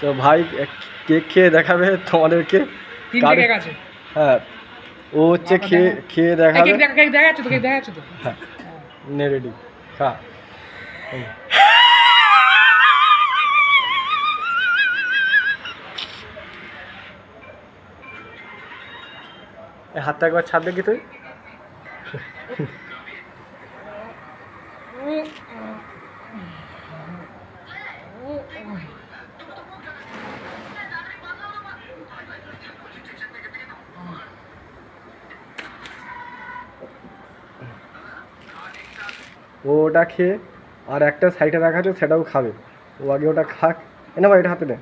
তো ভাই কেক খেয়ে দেখাবে তোমাদেরকে হ্যাঁ ও হচ্ছে খেয়ে খেয়ে দেখাবে হ্যাঁ নে রেডি খা হাতটা একবার ছাপ দেখি তুই ও ওটা খেয়ে, আর একটা সাইডে রাখা আছে, সেটাও খাবে। ও আগে ওটা খাক। এ না ভাই, এটা হাতে নে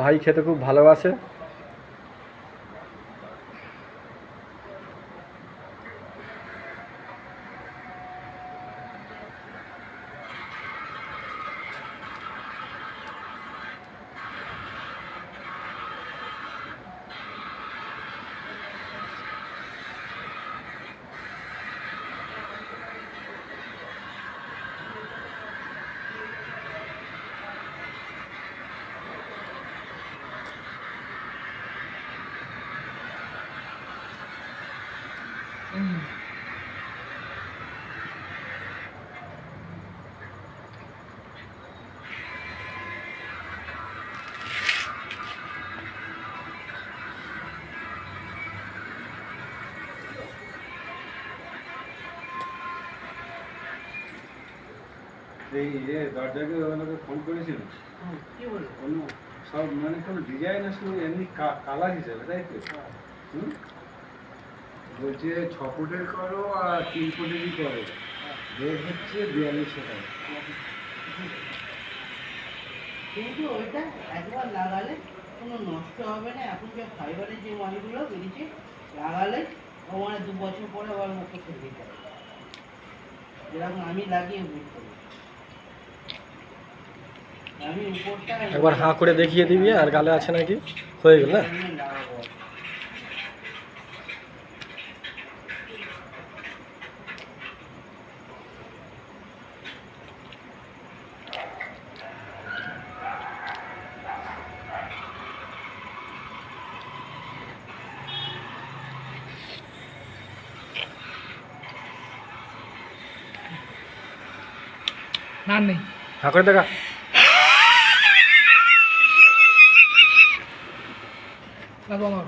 ভাই খেতে খুব ভালোবাসে। এই যে দরজাকে ওনাকে ফোন করেছিল কি বলবো অন্য সব মানে কোনো ডিজাইন আসলে এমনি কালার হিসেবে তাই তো হুম? বলছে ছ ফুটের করো আর তিন ফুটেরই করো। রেট হচ্ছে বিয়াল্লিশশো টাকা। কিন্তু ওইটা একবার লাগালে কোনো নষ্ট হবে না। এখন যে ফাইবারের যে মালগুলো বেরিয়েছে লাগালে মানে দু বছর পরে আবার মুখে খেতে পারে যেরকম আমি লাগিয়ে বুঝতে পারি আমি উপরটা একবার হাঁ করে দেখিয়ে দিবি আর গালে আছে নাকি? হয়ে গেল না? না নেই। হাঁ করে দেখা। বাবা আমার